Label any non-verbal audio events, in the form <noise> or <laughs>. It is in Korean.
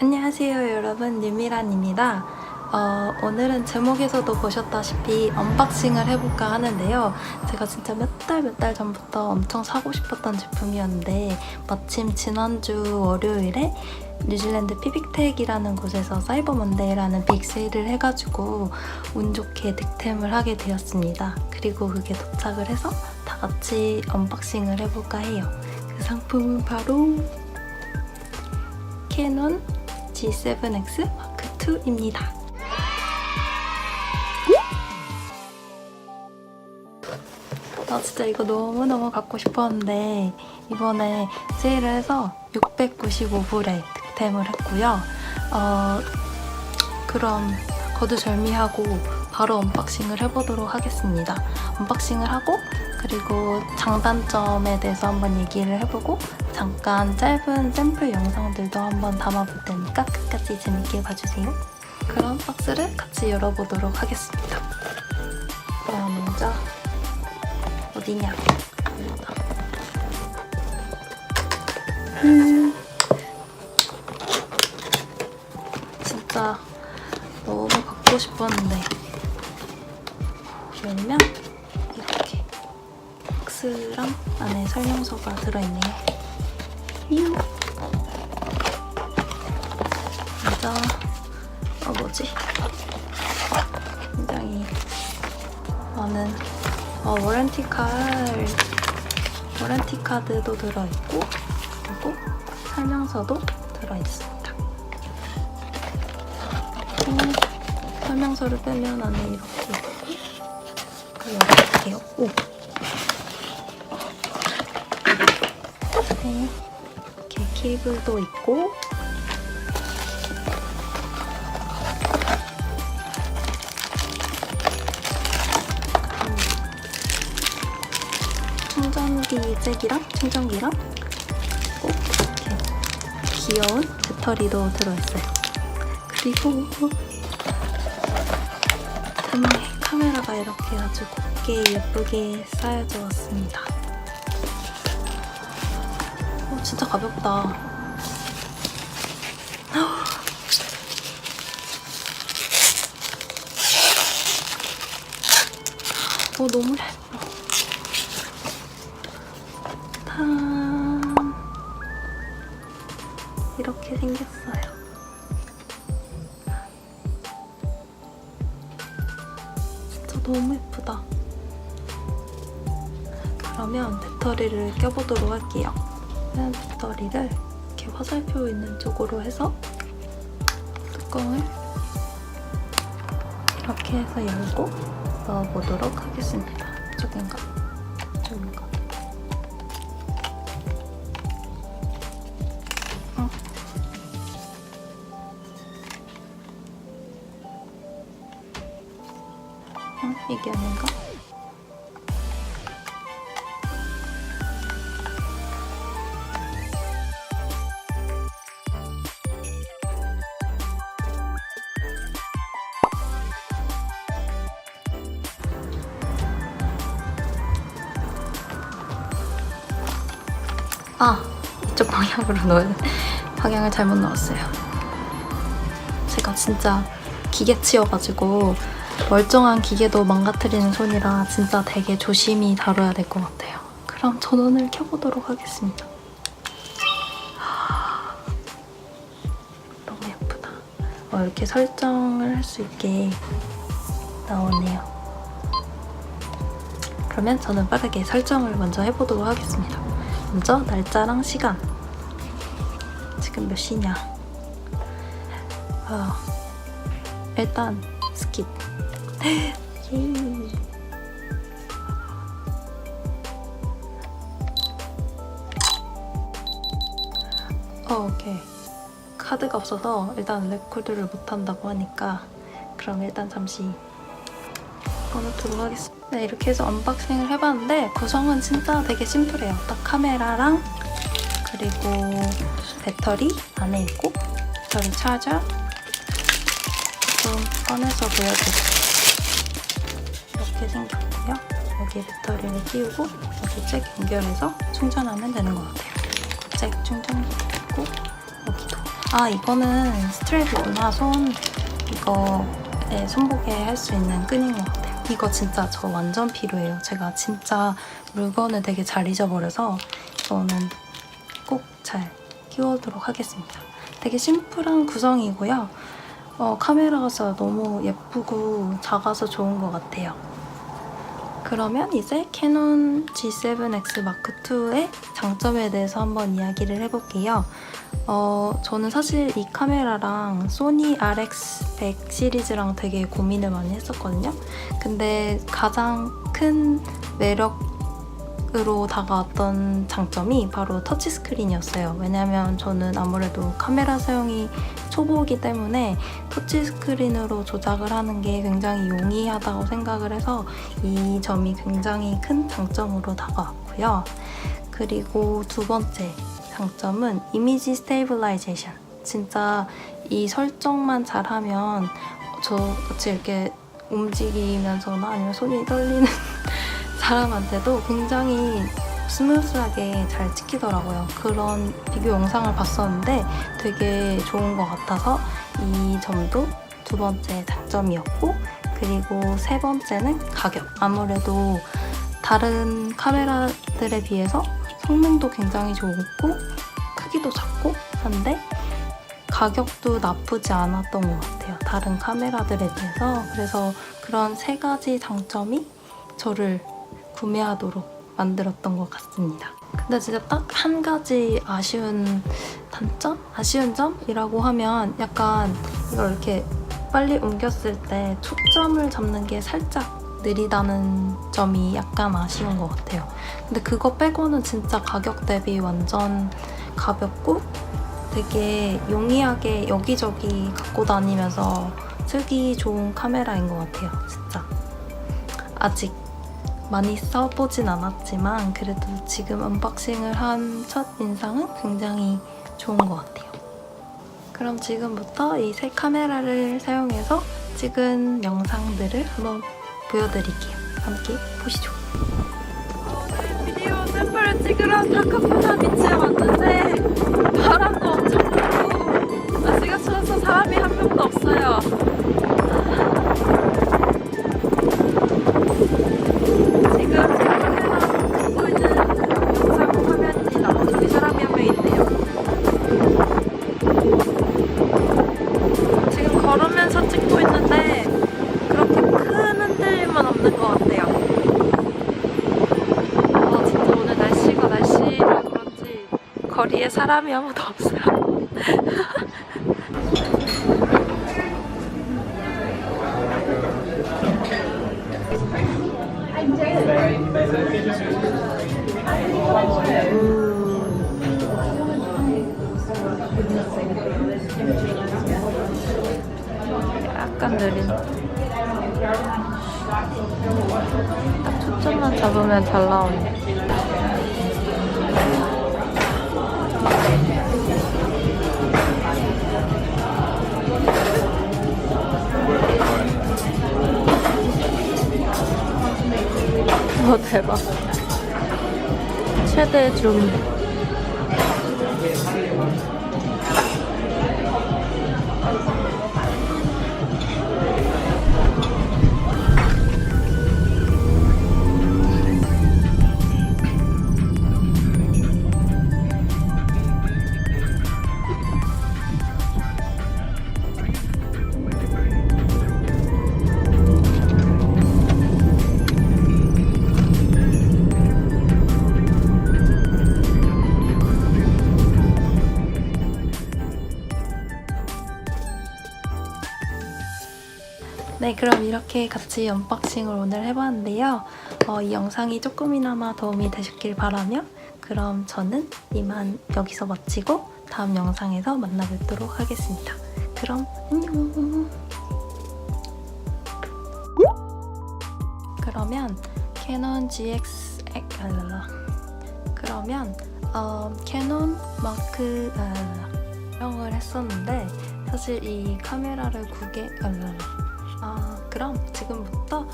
안녕하세요 여러분. 유미란입니다. 어, 오늘은 제목에서도 보셨다시피 언박싱을 해볼까 하는데요. 제가 진짜 몇 달 몇 달 전부터 엄청 사고 싶었던 제품이었는데 마침 지난주 월요일에 뉴질랜드 피빅텍이라는 곳에서 사이버 먼데이라는 빅세일을 해가지고 운 좋게 득템을 하게 되었습니다. 그리고 그게 도착을 해서 다 같이 언박싱을 해볼까 해요. 그 상품은 바로 캐논 G7X 마크 2입니다. 나 진짜 이거 너무너무 갖고 싶었는데 이번에 세일을 해서 695불에 득템을 했고요. 어, 그럼 거두절미하고 바로 언박싱을 해보도록 하겠습니다. 언박싱을 하고 그리고 장단점에 대해서 한번 얘기를 해보고 잠깐 짧은 샘플 영상들도 한번 담아볼 테니까 끝까지 재밌게 봐주세요. 그럼 박스를 같이 열어보도록 하겠습니다. 먼저 어디냐? 음. 진짜 너무 갖고 싶었는데 열면 이렇게 박스랑 안에 설명서가 들어있네요. 휴. 먼저 어 뭐지? 굉장히 많은 어, 워런티 칼 워런티 카드도 들어있고 그리고 설명서도 들어있습니다. 음, 설명서를 빼면 안에 이렇게 열어볼게요. 오. 네. 케이블도 있고 충전기 잭이랑 충전기랑 꼭 이렇게 귀여운 배터리도 들어있어요. 그리고 대망의 카메라가 이렇게 아주 곱게 예쁘게 쌓여져 왔습니다. 어, 진짜 가볍다. 어, 너무 얇아. 짠. 이렇게 생겼어요. 진짜 너무 예쁘다. 그러면 배터리를 껴보도록 할게요. 그러면 배터리를 이렇게 화살표 있는 쪽으로 해서 뚜껑을 이렇게 해서 열고 넣어보도록 하겠습니다. 이쪽인가? 이쪽인가? 아, 이쪽 방향으로 돼. 방향을 잘못 넣었어요. 제가 진짜 기계치여가지고 멀쩡한 기계도 망가뜨리는 손이라 진짜 되게 조심히 다뤄야 될 것 같아요. 그럼 전원을 켜보도록 하겠습니다. 너무 예쁘다. 어, 이렇게 설정을 할 수 있게 나오네요. 그러면 저는 빠르게 설정을 먼저 해보도록 하겠습니다. 먼저 날짜랑 시간. 지금 몇 시냐? 아, 일단 스킵. <laughs> 예이. 어, 오케이. 카드가 없어서 일단 레코드를 못한다고 하니까 그럼 일단 잠시 꺼놓도록 하겠습니다. 네, 이렇게 해서 언박싱을 해봤는데 구성은 진짜 되게 심플해요. 딱 카메라랑 그리고 배터리 안에 있고 배터리 차저 좀 꺼내서 보여드릴게요. 이렇게 생겼고요. 여기 배터리를 끼우고 여기 잭 연결해서 충전하면 되는 것 같아요. 잭 충전기 있고 여기도 아 이거는 스트랩이구나 손 이거에 손목에 할 수 있는 끈인 것 같아요 이거 진짜 저 완전 필요해요. 제가 진짜 물건을 되게 잘 잊어버려서 이거는 꼭 잘 끼워두도록 하겠습니다. 되게 심플한 구성이고요. 어, 카메라가 너무 예쁘고 작아서 좋은 것 같아요 그러면 이제 캐논 G7X Mark II의 장점에 대해서 한번 이야기를 해볼게요. 어, 저는 사실 이 카메라랑 소니 RX100 시리즈랑 되게 고민을 많이 했었거든요. 근데 가장 큰 매력으로 다가왔던 장점이 바로 터치스크린이었어요. 왜냐면 저는 아무래도 카메라 사용이 초보이기 때문에 터치스크린으로 조작을 하는 게 굉장히 용이하다고 생각을 해서 이 점이 굉장히 큰 장점으로 다가왔고요. 그리고 두 번째 장점은 이미지 스테이블라이제이션. 진짜 이 설정만 잘하면 저같이 이렇게 움직이면서나 아니면 손이 떨리는 <laughs> 사람한테도 굉장히 스무스하게 잘 찍히더라고요. 그런 비교 영상을 봤었는데 되게 좋은 것 같아서 이 점도 두 번째 장점이었고 그리고 세 번째는 가격. 아무래도 다른 카메라들에 비해서 성능도 굉장히 좋고 크기도 작고 한데 가격도 나쁘지 않았던 것 같아요. 다른 카메라들에 비해서. 그래서 그런 세 가지 장점이 저를 구매하도록 만들었던 것 같습니다. 근데 진짜 딱 한 가지 아쉬운 단점? 아쉬운 점이라고 하면 약간 이걸 이렇게 빨리 옮겼을 때 초점을 잡는 게 살짝 느리다는 점이 약간 아쉬운 것 같아요. 근데 그거 빼고는 진짜 가격 대비 완전 가볍고 되게 용이하게 여기저기 갖고 다니면서 쓰기 좋은 카메라인 것 같아요. 진짜. 아직 많이 써보진 않았지만 그래도 지금 언박싱을 한 첫 인상은 굉장히 좋은 것 같아요. 그럼 지금부터 이 새 카메라를 사용해서 찍은 영상들을 한번 보여드릴게요. 함께 보시죠. 비디오 샘플을 찍으러 타카푸나 비치에 왔는데 바람도 엄청 불고 날씨가 추워서 사람이 한 명도 없어요. 거리에 사람이 아무도 없어요. 약간 느린. 딱 초점만 잡으면 잘 나오네. 어 대박. 최대 줌. 네, 그럼 이렇게 같이 언박싱을 오늘 해봤는데요. 어, 이 영상이 조금이나마 도움이 되셨길 바라며 그럼 저는 이만 여기서 마치고 다음 영상에서 만나 뵙도록 하겠습니다. 그럼 안녕! 그러면 캐논 GX 알랄라 그러면 어, 캐논 마크 알랄라 을 했었는데 사실 이 카메라를 구게 알랄라 아, 그럼 지금부터